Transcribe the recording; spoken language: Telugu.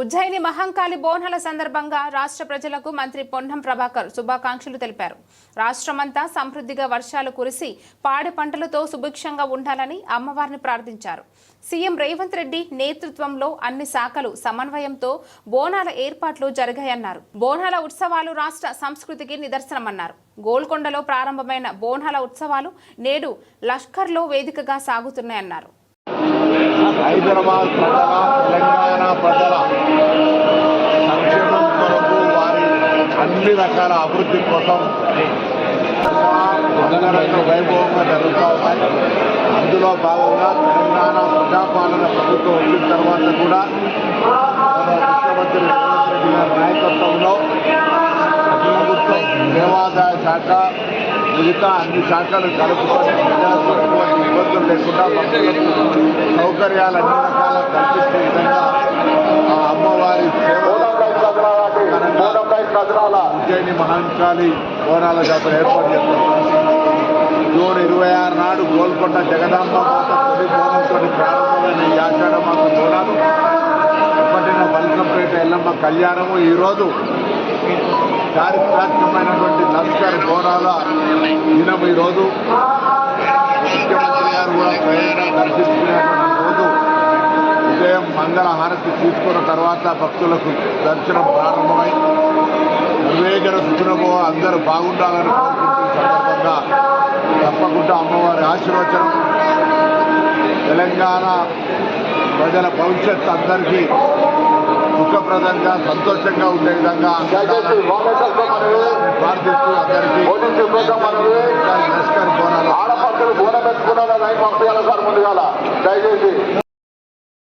ఉజ్జయిని మహంకాళి బోనాల సందర్భంగా రాష్ట్ర ప్రజలకు మంత్రి పొన్నం ప్రభాకర్ శుభాకాంక్షలు తెలిపారు. రాష్ట్రమంతా సమృద్ధిగా వర్షాలు కురిసి పాడి పంటలతో సుభిక్షంగా ఉండాలని అమ్మవారిని ప్రార్థించారు. సీఎం రేవంత్ రెడ్డి నేతృత్వంలో అన్ని శాఖలు సమన్వయంతో బోనాల ఏర్పాట్లు జరిగాయన్నారు. బోనాల ఉత్సవాలు రాష్ట్ర సంస్కృతికి నిదర్శనమన్నారు. గోల్కొండలో ప్రారంభమైన బోనాల ఉత్సవాలు నేడు లష్కర్లో వేదికగా సాగుతున్నాయన్నారు. హైదరాబాద్ తెలంగాణ అన్ని రకాల అభివృద్ధి కోసం అంగరంగ వైభవంగా జరుగుతూ ఉన్నాయి. అందులో భాగంగా తెలంగాణ ప్రజాపాలన ప్రభుత్వం వచ్చిన తర్వాత కూడా ముఖ్యమంత్రి రేవంత్ రెడ్డి గారి నాయకత్వంలో ప్రభుత్వం దేవాదాయ శాఖ మిగతా అన్ని శాఖలు కలుపుకొని ప్రజలకు ఎటువంటి ఇబ్బందులు లేకుండా సౌకర్యాలు అన్ని రకాల కల్పించే విధంగా ఉజ్జయిని మహంకాళి బోనాల జాతర ఏర్పాటు చేస్తున్నారు జూన్ ఇరవై ఆరు నాడు గోల్కొండ జగదాంబ మాత తొలి బోనంతో ప్రారంభమైన ఈ ఆషాఢ మాస బోనాలు పట్టిన బల్కంపేట ఎల్లమ్మ కళ్యాణము. ఈరోజు చారిత్రాత్మకమైనటువంటి లస్కర్ బోనాల దినం ఈరోజు ముఖ్యమంత్రి గారు కూడా స్వయంగా దర్శించుకునేటువంటి రోజు. ఉదయం మంగళ హారతి తీసుకున్న తర్వాత భక్తులకు దర్శనం ప్రారంభమై నిర్వేజన సుఖనమో అందరూ బాగుండాలని కోరుకుంటున్న సందర్భంగా తప్పకుండా అమ్మవారి ఆశీర్వచనం. తెలంగాణ ప్రజల భవిష్యత్ అందరికీ సుఖప్రదంగా సంతోషంగా ఉండే విధంగా ప్రార్థిస్తూ అందరికీ లష్కర్ బోనాలు ఆడపక్కలు పెట్టుకున్నారా? పంపించాలి సార్ దయచేసి.